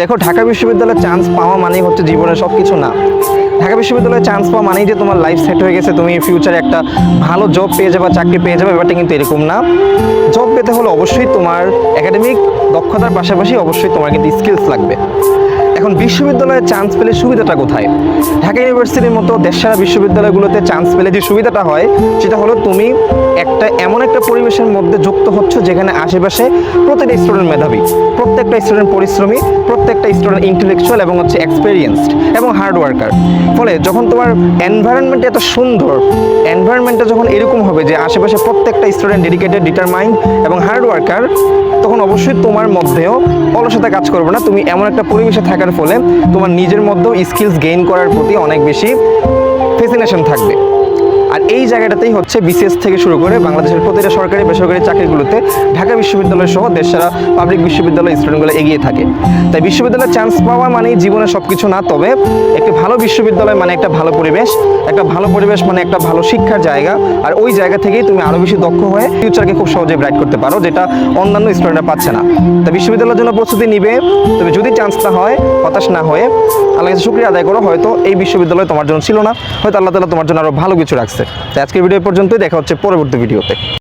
দেখো, ঢাকা বিশ্ববিদ্যালয়ে চান্স পাওয়া মানেই হচ্ছে জীবনের সব কিছু না। ঢাকা বিশ্ববিদ্যালয়ে চান্স পাওয়া মানেই যে তোমার লাইফ সেট হয়ে গেছে, তুমি ফিউচারে একটা ভালো জব পেয়ে যাবে চাকরি পেয়ে যাবে, ব্যাপারটা কিন্তু এরকম না। জব পেতে হলে অবশ্যই তোমার একাডেমিক দক্ষতার পাশাপাশি অবশ্যই তোমার কিন্তু স্কিলস লাগবে। এখন বিশ্ববিদ্যালয়ে চান্স পেলে সুবিধাটা কোথায়? ঢাকা ইউনিভার্সিটির মতো দেশসারা বিশ্ববিদ্যালয়গুলোতে চান্স পেলে যে সুবিধাটা হয়, সেটা হলো তুমি একটা এমন একটা পরিবেশের মধ্যে যুক্ত হচ্ছ যেখানে আশেপাশে প্রত্যেকটা স্টুডেন্ট মেধাবী, প্রত্যেকটা স্টুডেন্ট পরিশ্রমী, প্রত্যেকটা স্টুডেন্ট ইন্টেলেকচুয়াল এবং হচ্ছে এক্সপেরিয়েন্সড এবং হার্ড ওয়ার্কার ফলে যখন তোমার এনভায়রনমেন্ট এত সুন্দর এনভায়রনমেন্টটা যখন এরকম হবে যে আশেপাশে প্রত্যেকটা স্টুডেন্ট ডেডিকেটেড ডিটারমাইন্ড এবং হার্ড ওয়ার্কার তখন অবশ্যই তোমার মধ্যেও অলসতা কাজ করবে না। তুমি এমন একটা পরিবেশে থাকার ফলে তোমার নিজের মধ্যেও স্কিলস গেইন করার প্রতি অনেক বেশি ফেসিনেশন থাকবে। এই জায়গাটাতেই হচ্ছে বিসিএস থেকে শুরু করে বাংলাদেশের প্রতিটা সরকারি বেসরকারি চাকরিগুলোতে ঢাকা বিশ্ববিদ্যালয় সহ দেশের পাবলিক বিশ্ববিদ্যালয় স্টুডেন্টগুলো এগিয়ে থাকে। তাই বিশ্ববিদ্যালয়ে চান্স পাওয়া মানে জীবনে সব কিছু না, তবে একটি ভালো বিশ্ববিদ্যালয় মানে একটা ভালো পরিবেশ, একটা ভালো পরিবেশ মানে একটা ভালো শিক্ষার জায়গা, আর ওই জায়গা থেকেই তুমি আরও বেশি দক্ষ হয়ে ফিউচারকে খুব সহজে ব্রাইট করতে পারো, যেটা অন্যান্য স্টুডেন্টরা পাচ্ছে না। তাই বিশ্ববিদ্যালয়ের জন্য প্রস্তুতি নিবে, তবে যদি চান্স না হয়, হতাশ না হয়ে আল্লাহ কাছে শুক্রিয়া আদায় করো, হয়তো এই বিশ্ববিদ্যালয় তোমার জন্য ছিল না, হয়তো আল্লাহ তালা তোমার জন্য আরও ভালো কিছু রাখছে। আজকের ভিডিও পর্যন্তই। দেখা হচ্ছে পরবর্তী ভিডিওতে।